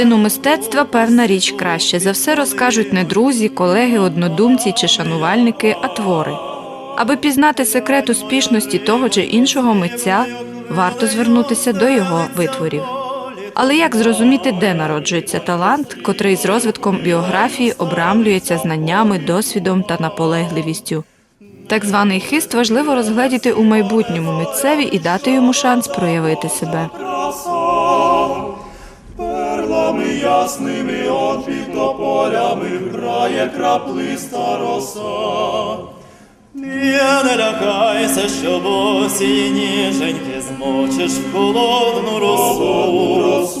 Про мистецтва певна річ краще за все розкажуть не друзі, колеги, однодумці чи шанувальники, а твори. Аби пізнати секрет успішності того чи іншого митця, варто звернутися до його витворів. Але як зрозуміти, де народжується талант, котрий з розвитком біографії обрамлюється знаннями, досвідом та наполегливістю? Так званий хист важливо розгледіти у майбутньому митцеві і дати йому шанс проявити себе. Ясними під тополями грає краплиста роса. Я не лякайся, що босі ніженьки змочиш в холодну росу,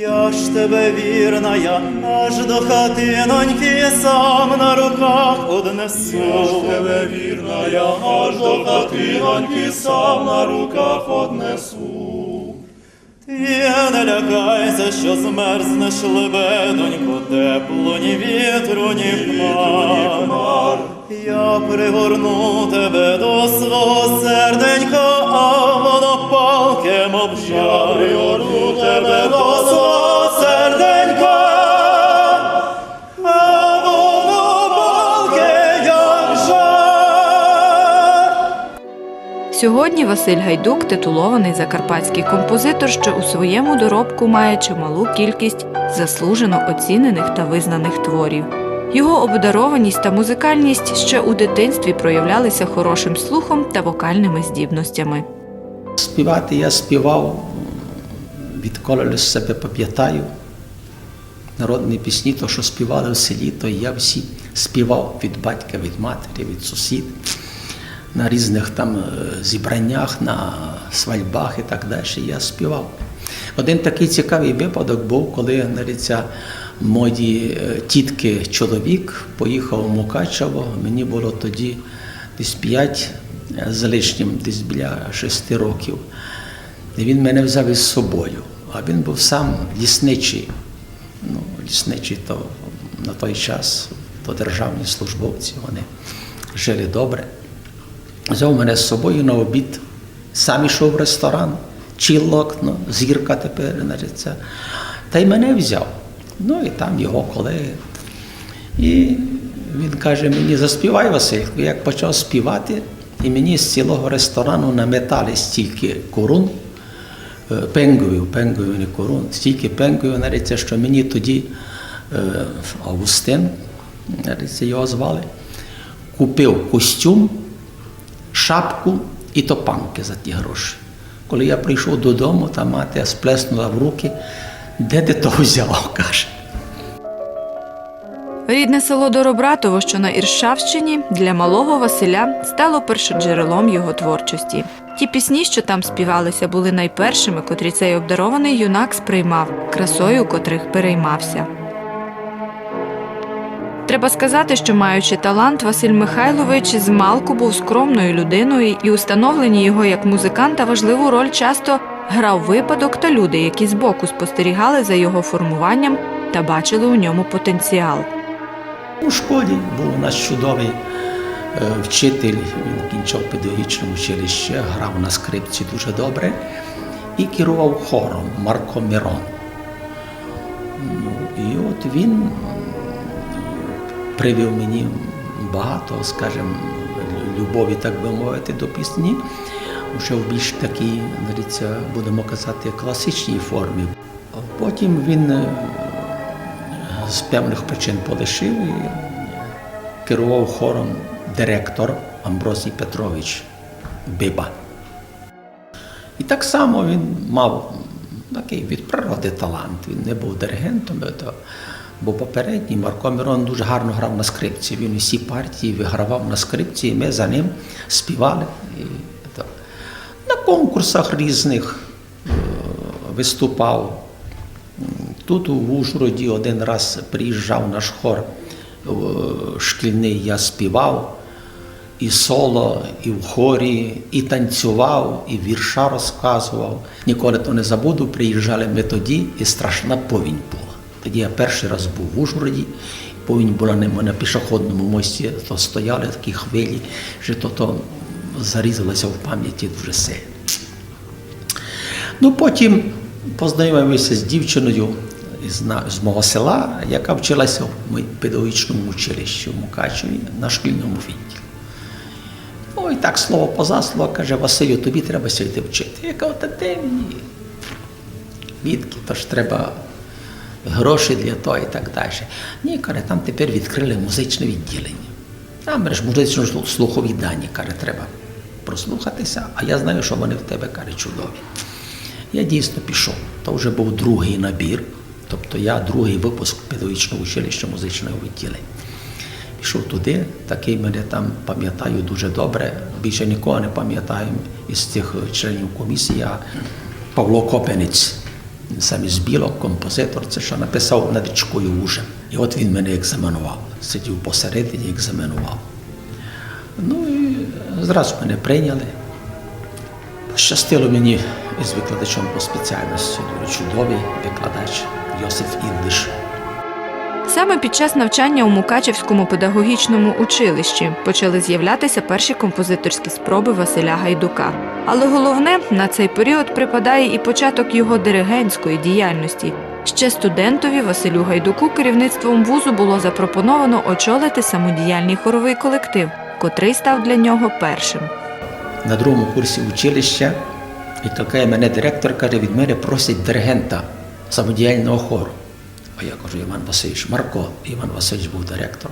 Я ж тебе вірна, я аж до хатиноньки сам на руках однесу. я ж тебе вірна, я аж до хатиноньки сам на руках однесу. Я не лякайся, що змерзнеш лебедонько, тепло, ні вітру, ні хмар. Я пригорну тебе до свого серденька, а воно палке мов я пригорну тебе до до свого Сьогодні Василь Гайдук титулований закарпатський композитор, що у своєму доробку має чималу кількість заслужено оцінених та визнаних творів. Його обдарованість та музикальність ще у дитинстві проявлялися хорошим слухом та вокальними здібностями. Співати я співав, відколи себе пам'ятаю. Народні пісні, то, що співали в селі, то я всі співав від батька, від матері, від сусід, на різних там е, зібраннях, на свадьбах і так далі. Я співав. Один такий цікавий випадок був, коли нариця мої е, тітки чоловік поїхав у Мукачево. Мені було тоді десь 5 з лишнім, десь біля 6 років. І він мене взяв із собою. А він був сам лісничий. Ну, лісничий то на той час, то державні службовці, вони жили добре. Взяв мене з собою на обід, сам ішов в ресторан, чілок, ну, зірка тепер нариться. Та й мене взяв. Ну і там його колеги. І він каже мені, заспівай Василько. Як почав співати, і мені з цілого ресторану наметали стільки корун, пенгою, пенгою не корун, стільки пенгою, нариться, що мені тоді е, Августин, його звали, купив костюм, шапку і топанки за ті гроші. Коли я прийшов додому, та мати сплеснула в руки, де ти то взяв, каже. Рідне село Доробратово, що на Іршавщині, для малого Василя стало першоджерелом його творчості. Ті пісні, що там співалися, були найпершими, котрі цей обдарований юнак сприймав, красою котрих переймався. Треба сказати, що маючи талант, Василь Михайлович з малку був скромною людиною, і установлені його як музиканта важливу роль часто грав випадок та люди, які збоку спостерігали за його формуванням та бачили у ньому потенціал. У школі був у нас чудовий е, вчитель, він кінчав педагогічне училище, грав на скрипці дуже добре і керував хором Марко Мірон. Ну, і от він привів мені багато, скажімо, любові, так би мовити, до пісні, вже в більш такій, будемо казати, класичній формі. Потім він е, з певних причин полишив і керував хором директор Амбросій Петрович Биба. І так само він мав такий від природи талант. Він не був диригентом, то був попередній. Марко Мірон дуже гарно грав на скрипці. Він усі партії вигравав на скрипці, і ми за ним співали. І, то. На конкурсах різних е, виступав. Тут у Ужгороді один раз приїжджав наш хор е, шкільний, я співав і соло, і в хорі, і танцював, і вірша розказував. Ніколи то не забуду, приїжджали ми тоді, і страшна повінь була. Тоді я перший раз був в Ужгороді, повінь була не на пішохідному мості, то стояли такі хвилі, що то, то зарізалося в пам'яті дуже сильно. Ну, потім познайомився з дівчиною з мого села, яка вчилася в педагогічному училищі в Мукачеві на шкільному відділі. Ну і так слово поза слово каже, Василю, тобі треба сьогодні вчити. Я кажу, та де мені? Відки, то ж треба гроші для того і так далі. Ні, каже, там тепер відкрили музичне відділення. Там ж музично-слухові дані, каже, треба прослухатися, а я знаю, що вони в тебе каже, чудові. Я дійсно пішов. То вже був другий набір, тобто я другий випуск педагогічного училища музичного відділення. Пішов туди, такий мене там пам'ятаю дуже добре. Більше нікого не пам'ятаю із цих членів комісії. Павло Копенець, сам із білок, композитор, це що написав над річкою Ужем. І от він мене екзаменував. Сидів посередині, екзаменував. Ну і зразу мене прийняли. Пощастило мені із викладачом по спеціальності, дуже чудовий викладач Йосиф Індиш. Саме під час навчання у Мукачевському педагогічному училищі почали з'являтися перші композиторські спроби Василя Гайдука. Але головне на цей період припадає і початок його диригентської діяльності. Ще студентові Василю Гайдуку керівництвом вузу було запропоновано очолити самодіяльний хоровий колектив, котрий став для нього першим. на другому курсі училища, і така мене директор каже, від мене просять диригента самодіяльного хору. А я кажу, Іван Васильович, Марко, Іван Васильович був директор.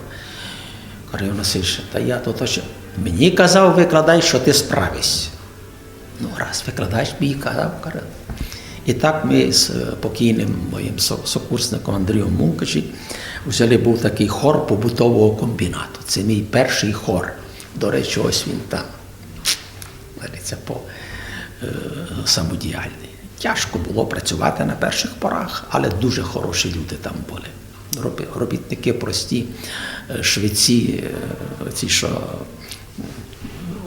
Каже, Іван Васильович, та я то точно. Мені казав викладач, що ти справишся. Ну, раз викладач мені казав, каже. І так ми з е, покійним моїм сокурсником Андрієм Мункачі взяли був такий хор побутового комбінату. Це мій перший хор. До речі, ось він там. Говориться, по е, самодіяльний. Тяжко було працювати на перших порах, але дуже хороші люди там були. Робітники прості, е, швеці, е, ці, що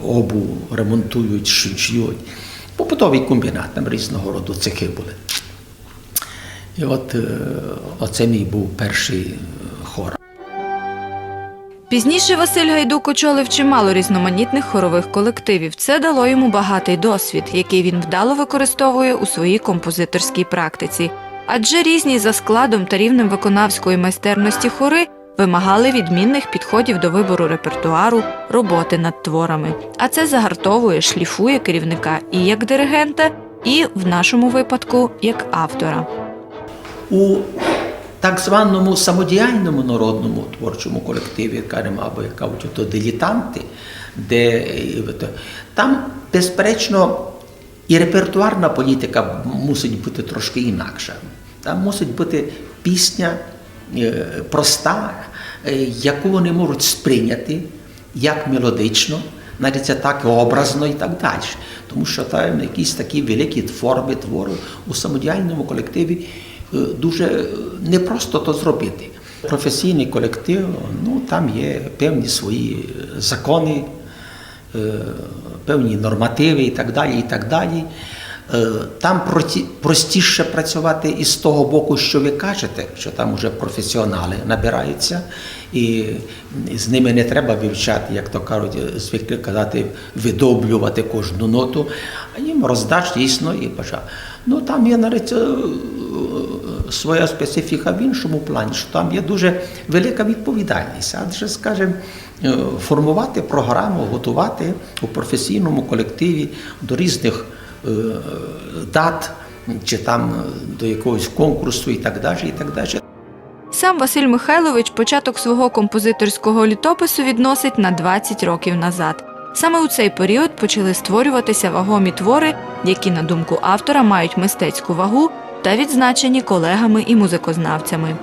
обу ремонтують, ши- шиють. Побутовий комбінат, там різного роду цехи були. І от е, оце мій був перший хор. Пізніше Василь Гайдук очолив чимало різноманітних хорових колективів. Це дало йому багатий досвід, який він вдало використовує у своїй композиторській практиці. Адже різні за складом та рівнем виконавської майстерності хори вимагали відмінних підходів до вибору репертуару, роботи над творами. А це загартовує, шліфує керівника і як диригента, і в нашому випадку як автора. у так званому самодіяльному народному творчому колективі, кажемо, або як кажуть, то дилетанти, де там, безперечно, і репертуарна політика мусить бути трошки інакша. Там мусить бути пісня е, проста, е, яку вони можуть сприйняти як мелодично, навіть це так образно і так далі. Тому що там якісь такі великі форми твору у самодіяльному колективі дуже е, непросто то зробити. Професійний колектив, ну там є певні свої е, закони, е, певні нормативи і так далі. і так далі. Е, Там простіше працювати із того боку, що ви кажете, що там вже професіонали набираються, і з ними не треба вивчати, як то кажуть, звикли казати, видоблювати кожну ноту, а їм роздаш дійсно і бажа. Ну там є навіть е, своя специфіка в іншому плані, що там є дуже велика відповідальність. Адже, скажімо, е, формувати програму, готувати у професійному колективі до різних е, дат чи там до якогось конкурсу і так далі. і так далі. Сам Василь Михайлович початок свого композиторського літопису відносить на 20 років назад. Саме у цей період почали створюватися вагомі твори, які, на думку автора, мають мистецьку вагу та відзначені колегами і музикознавцями.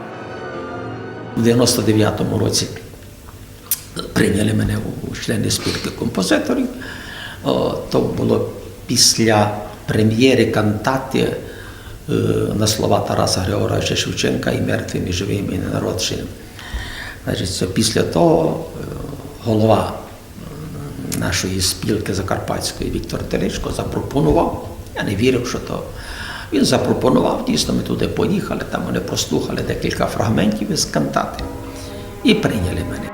У 99-му році прийняли мене у члени спілки композиторів. То було після прем'єри кантати е, е, на слова Тараса Григоровича Шевченка і мертвим, і живим, і ненародженим. Значить, після того е, голова нашої спілки Закарпатської Віктор Теличко запропонував. Я не вірив, що то. Він запропонував, дійсно, ми туди поїхали, там вони прослухали декілька фрагментів із кантати і прийняли мене.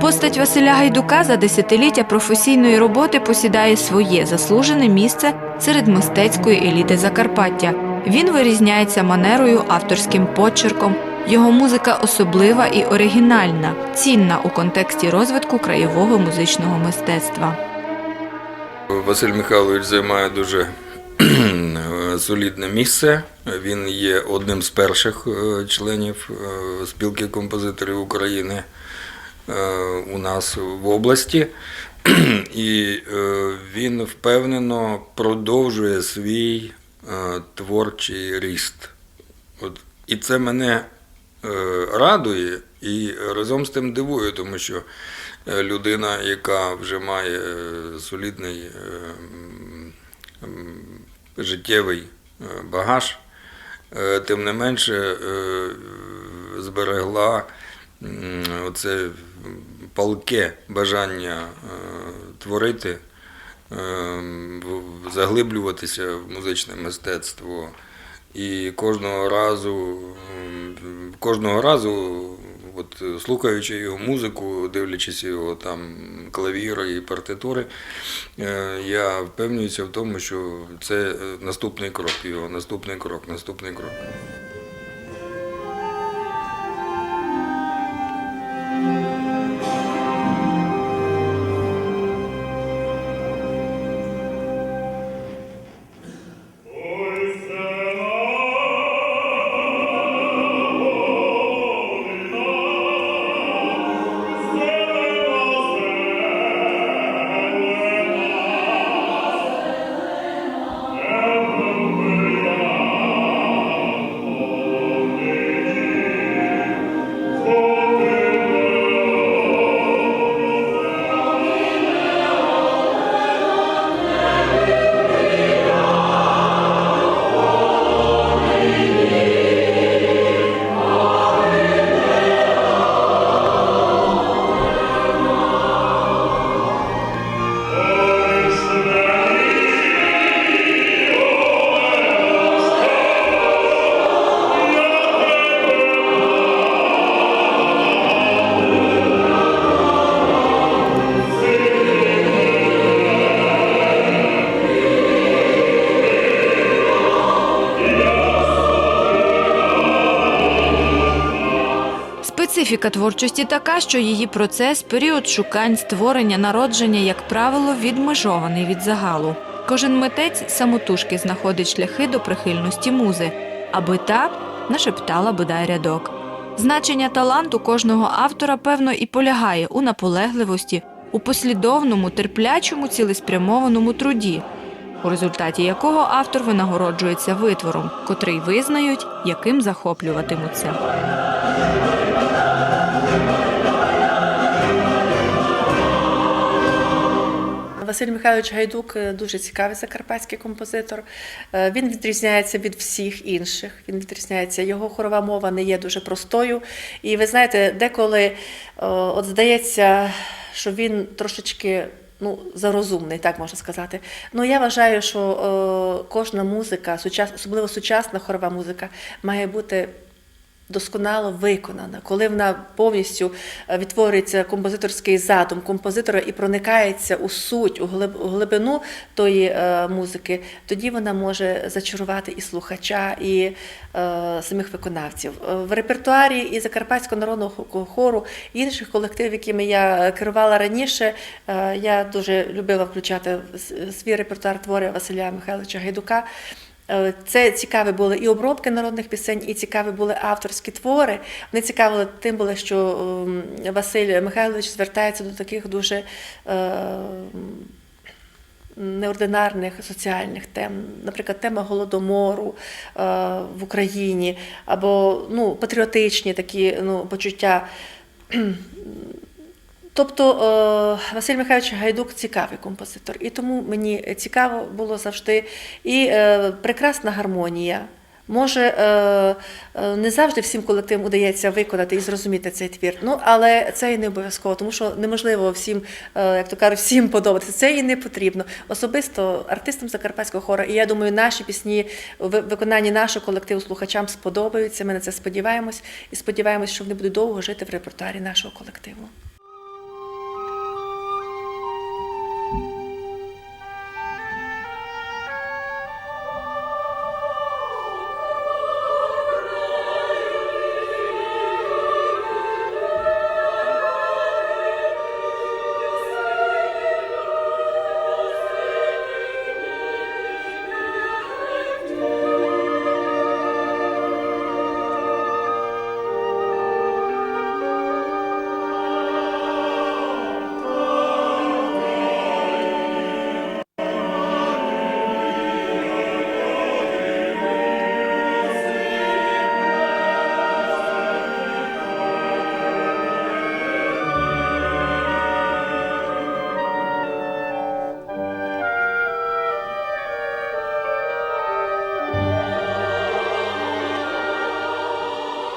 Постать Василя Гайдука за десятиліття професійної роботи посідає своє заслужене місце серед мистецької еліти Закарпаття. Він вирізняється манерою, авторським почерком. Його музика особлива і оригінальна, цінна у контексті розвитку краєвого музичного мистецтва. Василь Михайлович займає дуже солідне місце. Він є одним з перших е, членів е, спілки композиторів України е, у нас в області. І він впевнено продовжує свій творчий ріст. От. І це мене радує і разом з тим дивує, тому що людина, яка вже має солідний життєвий е, багаж, е, тим не менше е, зберегла м, оце палке бажання творити, заглиблюватися в музичне мистецтво. І кожного разу, кожного разу, от, слухаючи його музику, дивлячись його там клавіри і партитури, е, я впевнююся в тому, що це е, наступний крок, його наступний крок, наступний крок. Специфіка творчості така, що її процес, період шукань, створення, народження, як правило, відмежований від загалу. Кожен митець самотужки знаходить шляхи до прихильності музи, аби та нашептала бодай рядок. Значення таланту кожного автора, певно, і полягає у наполегливості, у послідовному, терплячому, цілеспрямованому труді, у результаті якого автор винагороджується витвором, котрий визнають, яким захоплюватимуться. Василь Михайлович Гайдук е, дуже цікавий закарпатський композитор. Е, Він відрізняється від всіх інших. Він відрізняється. Його хорова мова не є дуже простою. І ви знаєте, деколи е, от здається, що він трошечки. Ну, зарозумний, так можна сказати. Ну я вважаю, що е, кожна музика, сучас, особливо сучасна хорова музика, має бути досконало виконана, коли вона повністю е, відтворюється композиторський задум композитора і проникається у суть, у глибину тої е, музики, тоді вона може зачарувати і слухача, і е, самих виконавців. В репертуарі і Закарпатського народного хору, і інших колективів, якими я керувала раніше, я дуже любила включати в свій репертуар твори Василя Михайловича Гайдука. Е, Це цікаві були і обробки народних пісень, і цікаві були авторські твори. Вони цікавили тим були, що ем, Василь Михайлович звертається до таких дуже е, неординарних соціальних тем, наприклад, тема голодомору е, в Україні, або ну, патріотичні такі ну, почуття Тобто е, Василь Михайлович Гайдук цікавий композитор, і тому мені цікаво було завжди. І е, прекрасна гармонія. Може, е, не завжди всім колективам удається виконати і зрозуміти цей твір. Ну, але це і не обов'язково, тому що неможливо всім, як то кажуть, всім подобатися. Це і не потрібно. Особисто артистам Закарпатського хора, і я думаю, наші пісні в виконанні нашого колективу слухачам сподобаються. Ми на це сподіваємось і сподіваємось, що вони будуть довго жити в репертуарі нашого колективу.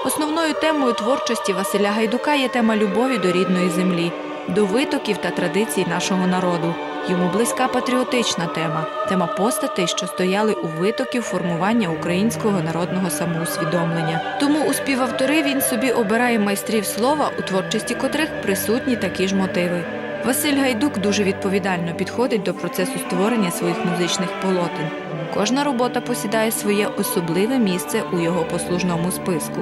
Основною темою творчості Василя Гайдука є тема любові до рідної землі, до витоків та традицій нашого народу. Йому близька патріотична тема тема постатей, що стояли у витоків формування українського народного самоусвідомлення. Тому у співавтори він собі обирає майстрів слова, у творчості котрих присутні такі ж мотиви. Василь Гайдук дуже відповідально підходить до процесу створення своїх музичних полотен. Кожна робота посідає своє особливе місце у його послужному списку.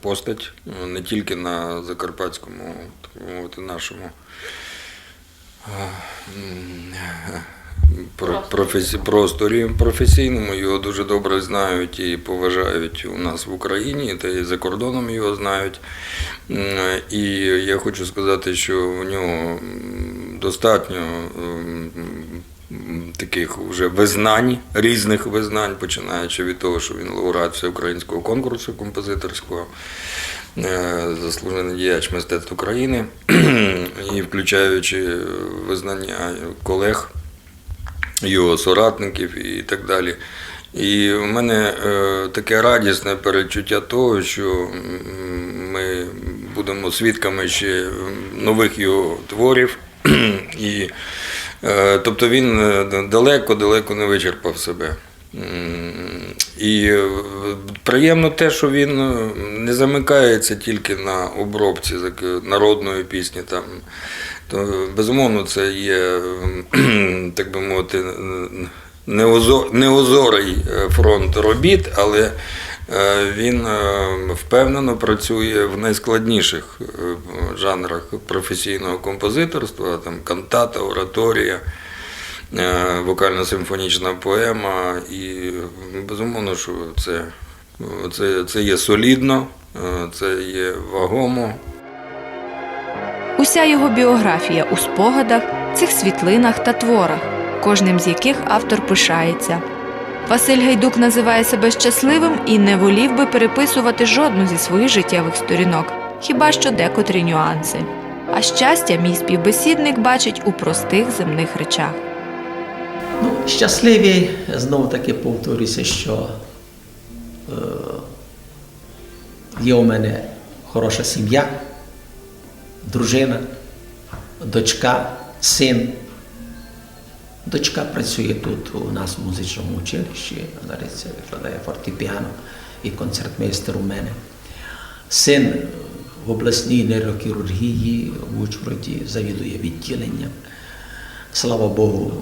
Постать, не тільки на закарпатському так мовити, нашому професі- просторі професійному. Його дуже добре знають і поважають у нас в Україні, та і за кордоном його знають. І я хочу сказати, що в нього достатньо таких вже визнань, різних визнань, починаючи від того, що він лауреат всеукраїнського конкурсу композиторського, е, заслужений діяч мистецтв України, і включаючи визнання колег, його соратників і так далі. І в мене е, таке радісне перечуття того, що ми будемо свідками ще нових його творів. І, тобто він далеко-далеко не вичерпав себе. І е, приємно те, що він е, не замикається тільки на обробці народної пісні. Там. То, безумовно, це є, ем, так би мовити, неозорий е, фронт робіт, але е, він е, впевнено працює в найскладніших е, жанрах професійного композиторства, там кантата, ораторія е, вокально-симфонічна поема. І безумовно, що це, це, це є солідно, е, це є вагомо. Уся його біографія у спогадах, цих світлинах та творах, кожним з яких автор пишається. Василь Гайдук називає себе щасливим і не волів би переписувати жодну зі своїх життєвих сторінок, хіба що декотрі нюанси. А щастя, мій співбесідник бачить у простих земних речах. Ну, щасливі, знову таки повторюся, що е, є у мене хороша сім'я, дружина, дочка, син. Дочка працює тут у нас в музичному училищі, зараз викладає фортепіано і концертмейстер у мене. Син в обласній нейрохірургії в Ужгороді завідує відділенням. Слава Богу,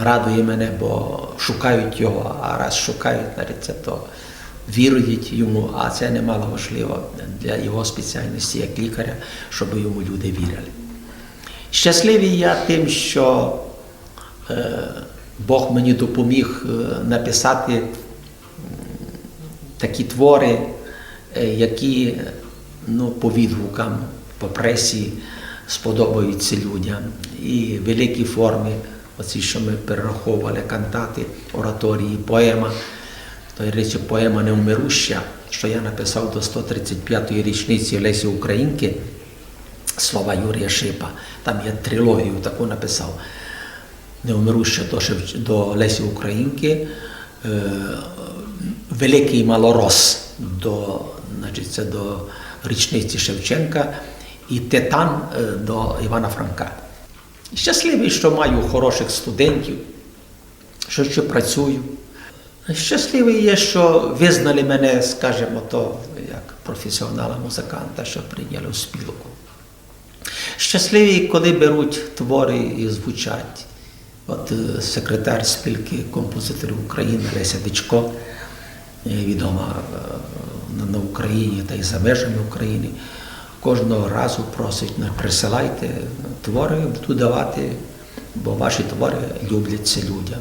радує мене, бо шукають його, а раз шукають, навіть то вірують йому, а це немало важливо для його спеціальності як лікаря, щоб йому люди вірили. Щасливий я тим, що Бог мені допоміг е, написати такі твори, е, які ну, по відгукам, по пресі сподобаються людям. І в великій формі, оці, що ми перераховували, кантати, ораторії, поема. То речі, поема Невмируща, що я написав до 135-ї річниці Лесі Українки, слова Юрія Шипа. Там я трилогію таку написав. Невмируща до, Шевч... до Лесі Українки, е... Великий малорос до, значить, це до річниці Шевченка і Титан е, до Івана Франка. Щасливий, що маю хороших студентів, що ще працюю. Щасливий є, що визнали мене, скажімо, то як професіонала музиканта, що прийняли у спілку. Щасливий, коли беруть твори і звучать. От е, секретар спілки композиторів України Леся Дичко, е, відома е, на- Україні та й за межами України, кожного разу просить, «Ну, присилайте твори, буду давати, бо ваші твори любляться людям.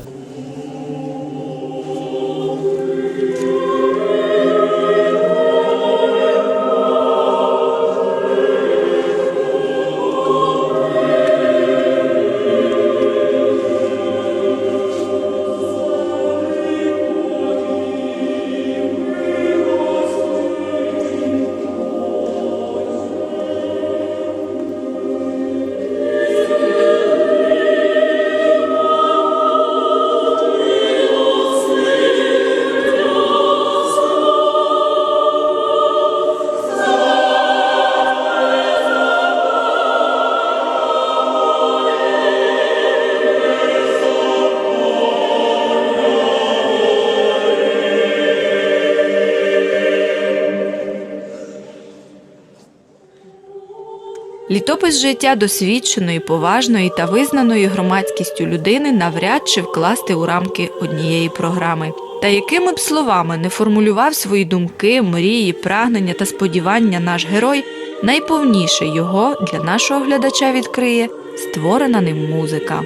Літопис життя досвідченої, поважної та визнаної громадськістю людини навряд чи вкласти у рамки однієї програми. Та якими б словами не формулював свої думки, мрії, прагнення та сподівання наш герой, найповніше його для нашого глядача відкриє створена ним музика.